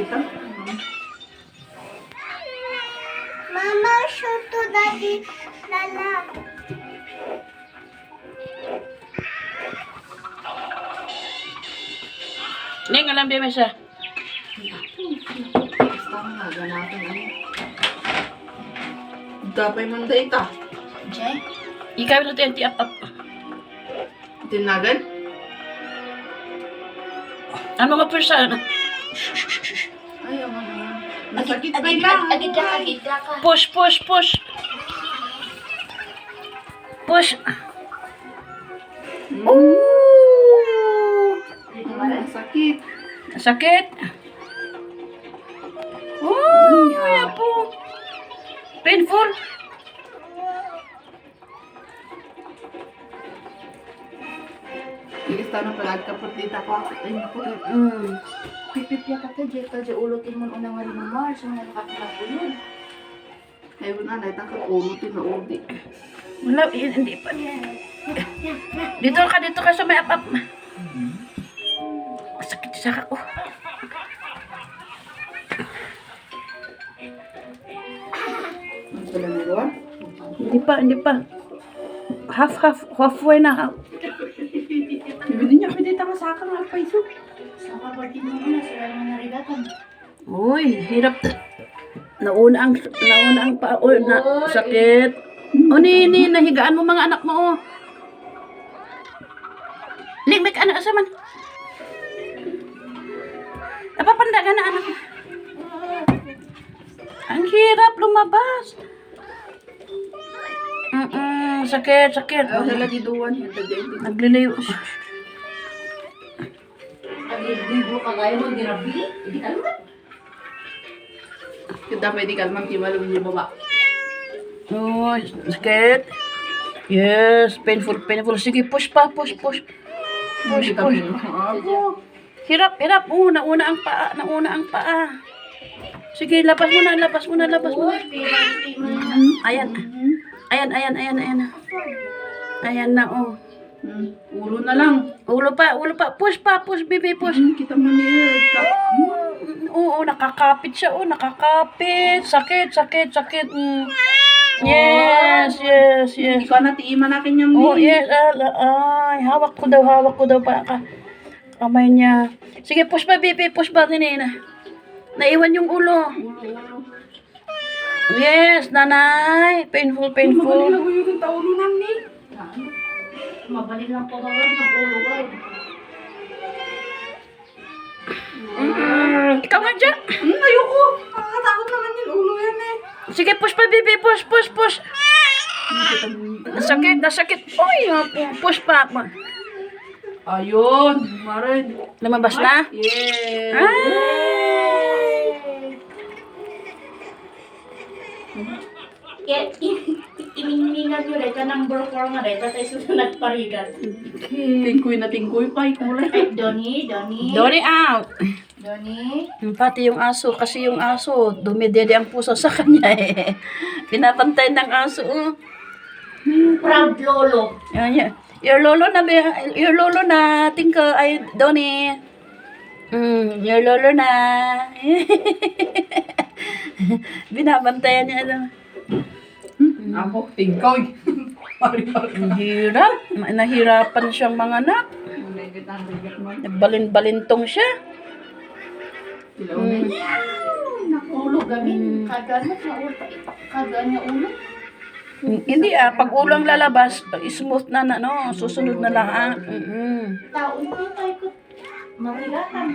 kita. Mama, shoot to daddy. Lala. Ning, alam mo siya. Ganatin ano. Man da ita. Jay? Ikaw na tayo ti up up. Tinagan? Ano mga persa? Ayaw nga naman. Nasakit ba Agid agid ka, agid ka. Push, push, push. Push. Ooh! Sakit. Sakit. Oh, yan po. Painful. Ikas na pala ka putita ko. Ay, naku. Mm. Pipipya ka ka, Jay. Kadya ulotin mo unang nga rin mo, Mars. Ang nakakalapo yun. Ayaw na, naitang ka ulo, tinaudi. Wala, eh, hindi pa. Dito ka, dito ka sa may up-up. Sakit sa saka ko. Ang pala na doon? Hindi pa, hindi pa. Half, half, halfway na. Half. Niya pinita ka sa akin nga pa iso. Sa kabartin mo na, sila naman narigatan. Uy, hirap. Nauna ang, nauna ang pa, oh, na, sakit. O, ni, ni, nahigaan mo mga anak mo, oh. Ling, may anak sa man. Napapanda ka na, anak. Ang hirap lumabas. Mm-mm, sakit, sakit. Ayaw. Yung tagyan. Nagliliw. Libo ka gaya mo, girabi. Hindi ka naman. Kita pwede kalmang timalong yung baba. Oh, sakit. Yes, painful, painful. Sige, push pa, push, push. Push, push. Hirap, hirap. Oh, nauna ang paa, nauna ang paa. Sige, labas mo na, labas mo na, labas mo na. Na. Ayan. Ayan, ayan, ayan, ayan. Ayan na, oh. Hmm. Ulo na lang. Ulo pa, ulo pa. Push pa, push, baby, push. Hmm, kita mo niya. Ka. Oo, nakakapit siya. Oh, nakakapit. Sakit, sakit, sakit. Mm. Yes, yes, yes. Ikaw na tiiman natin yung Oh, yes. Ala, ay, hawak ko daw, hawak ko daw pa ka. Kamay niya. Sige, push pa, baby. Push pa, tinina. Naiwan yung ulo. Yes, nanay. Painful, painful. Magaling ako yung taulo na ni. Mabalik lang po gawin ng ulo ko. Mm, ikaw nga dyan. Hmm, ayoko. Nakakatakot naman yung ulo yan eh. Sige, push pa, baby. Push, push, push. Nasakit, nasakit. Uy, push pa. Ayun. Marin. Lumabas na? Yeah. Ay! Kaya, inimingan nyo rin, number 4 nga rin, tatay susunod parigan. Tingkoy na tingkoy pa. Kulay. Ay, Donnie, Donnie. Donnie out. Donnie. Pati yung aso, kasi yung aso, dumidede ang puso sa kanya eh. Pinapantay ng aso. Oh. Proud lolo. Yan, yan. Your lolo na, your lolo na, tingko, ay, Donnie. Mm, your lolo na. Binabantayan niya. Ano. Ako, tingkoy. Ang hirap. Nahirapan siyang mga anak. Nagbalin-balintong siya. Hmm. Ulo gamin. Kagaan mo sa ulo. Kagaan niya ulo. Mm, Hindi ah, pag ulang lalabas, smooth na na, no? Susunod na lang ah. Mm-mm. Tao mo tayo ko. Marigatan.